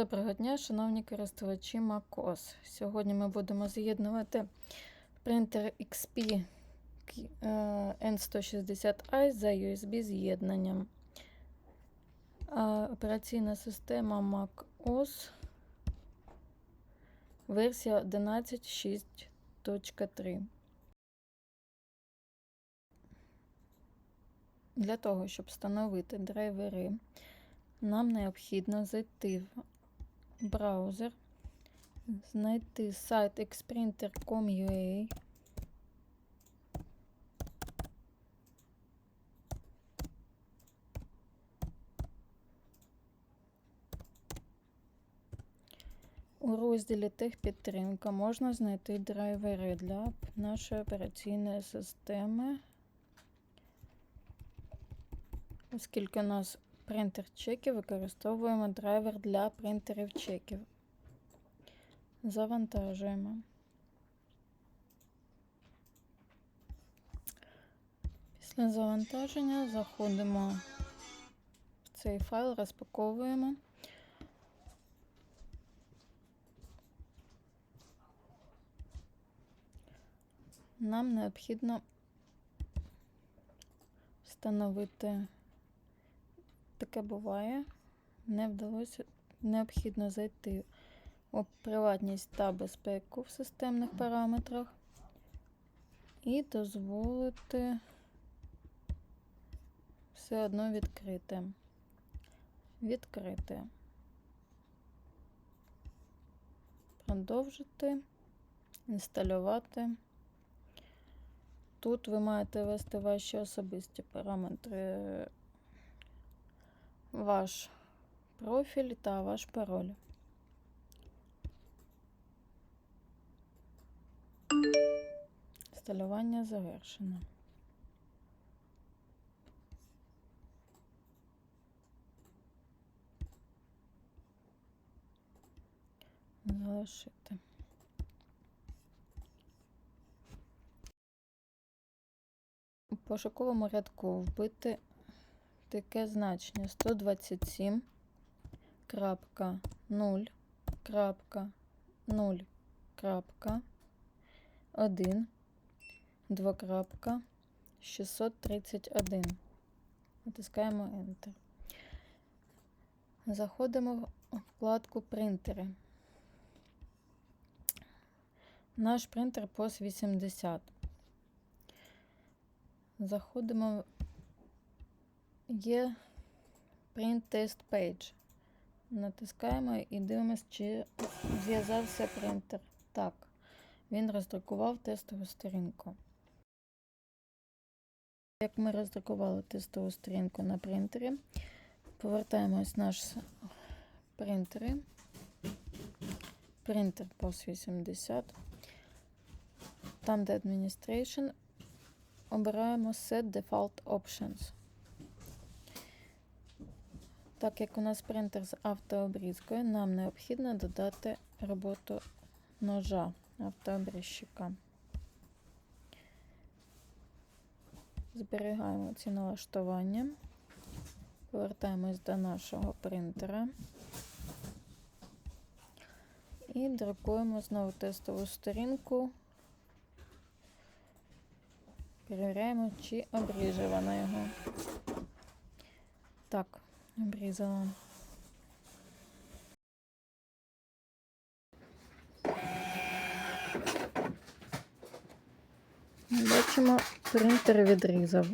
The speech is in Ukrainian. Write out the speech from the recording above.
Доброго дня, шановні користувачі MacOS. Сьогодні ми будемо з'єднувати принтер XP е, N160i за USB з'єднанням. Операційна система MacOS версія 11.6.3. Для того, щоб встановити драйвери, нам необхідно зайти в браузер, знайти сайт xprinter.com.ua. У розділі Техпідтримка можна знайти драйвери для нашої операційної системи, оскільки у нас принтер чеків, використовуємо драйвер для принтерів чеків. Завантажуємо. Після завантаження заходимо в цей файл, розпаковуємо. Нам необхідно встановити, таке буває, не вдалося, необхідно зайти у приватність та безпеку в системних параметрах і дозволити все одно відкрити. Відкрити. Продовжити, інсталювати. Тут ви маєте ввести ваші особисті параметри, ваш профіль та ваш пароль. Інсталювання завершено. Залишити. У пошуковому рядку вбити таке значення 127 крапка 0 крапка 0 крапка 1 двокрапка 631. Натискаємо Enter. Заходимо в вкладку принтери. Наш принтер POS 80. Заходимо є Print Test Page. Натискаємо і дивимося, чи зв'язався принтер. Так, він роздрукував тестову сторінку. Як ми роздрукували тестову сторінку на принтері, повертаємось наш принтери. Принтер POS 80. Там, де Administration, обираємо Set Default Options. Так як у нас принтер з автообрізкою, нам необхідно додати роботу ножа автообрізчика. Зберігаємо ці налаштування, повертаємось до нашого принтера і друкуємо знову тестову сторінку. Перевіряємо, чи обріже його. Так, обрізала. Бачимо, принтер відрізав.